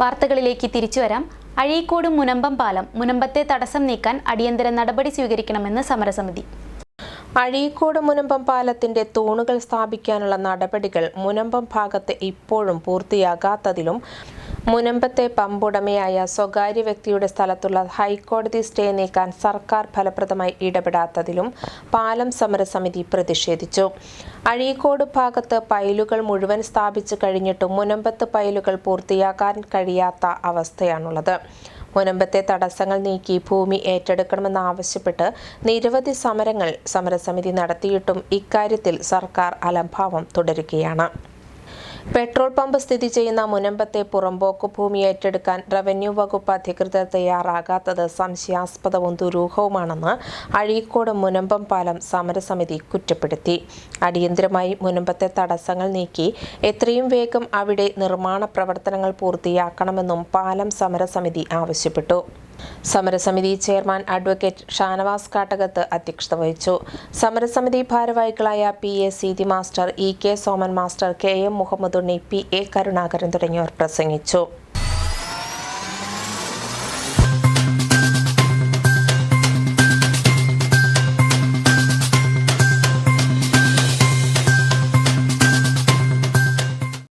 വാർത്തകളിലേക്ക് തിരിച്ചു വരാം. അഴീക്കോട് മുനമ്പം പാലം മുനമ്പത്തെ തടസ്സം നീക്കാൻ അടിയന്തര നടപടി സ്വീകരിക്കണമെന്ന് സമരസമിതി. അഴീക്കോട് മുനമ്പം പാലത്തിന്റെ തൂണുകൾ സ്ഥാപിക്കാനുള്ള നടപടികൾ മുനമ്പം ഭാഗത്ത് ഇപ്പോഴും പൂർത്തിയാകാത്തതിലും മുനമ്പത്തെ പമ്പുടമയായ സ്വകാര്യ വ്യക്തിയുടെ സ്ഥലത്തുള്ള ഹൈക്കോടതി സ്റ്റേ നീക്കാൻ സർക്കാർ ഫലപ്രദമായി ഇടപെടാത്തതിലും പാലം സമരസമിതി പ്രതിഷേധിച്ചു. അഴീക്കോട് ഭാഗത്ത് പൈലുകൾ മുഴുവൻ സ്ഥാപിച്ചു കഴിഞ്ഞിട്ടും മുനമ്പത്ത് പൈലുകൾ പൂർത്തിയാക്കാൻ കഴിയാത്ത അവസ്ഥയാണുള്ളത്. മുനമ്പത്തെ തടസ്സങ്ങൾ നീക്കി ഭൂമി ഏറ്റെടുക്കണമെന്നാവശ്യപ്പെട്ട് നിരവധി സമരങ്ങൾ സമരസമിതി നടത്തിയിട്ടും ഇക്കാര്യത്തിൽ സർക്കാർ അലംഭാവം തുടരുകയാണ്. പെട്രോൾ പമ്പ് സ്ഥിതി ചെയ്യുന്ന മുനമ്പത്തെ പുറമ്പോക്ക് ഭൂമി ഏറ്റെടുക്കാൻ റവന്യൂ വകുപ്പ് അധികൃതർ തയ്യാറാകാത്തത് സംശയാസ്പദവും ദുരൂഹവുമാണെന്ന് അഴീക്കോട് മുനമ്പം പാലം സമരസമിതി കുറ്റപ്പെടുത്തി. അടിയന്തരമായി മുനമ്പത്തെ തടസ്സങ്ങൾ നീക്കി എത്രയും വേഗം അവിടെ നിർമ്മാണ പ്രവർത്തനങ്ങൾ പൂർത്തിയാക്കണമെന്നും പാലം സമരസമിതി ആവശ്യപ്പെട്ടു. സമരസമിതി ചെയർമാൻ അഡ്വക്കേറ്റ് ഷാനവാസ് കാട്ടകത്ത് അധ്യക്ഷത വഹിച്ചു. സമരസമിതി ഭാരവാഹികളായ P A Seethi master E K Soman master K M Muhammad Unni P A Karunakaran തുടങ്ങിയവർ പ്രസംഗിച്ചു.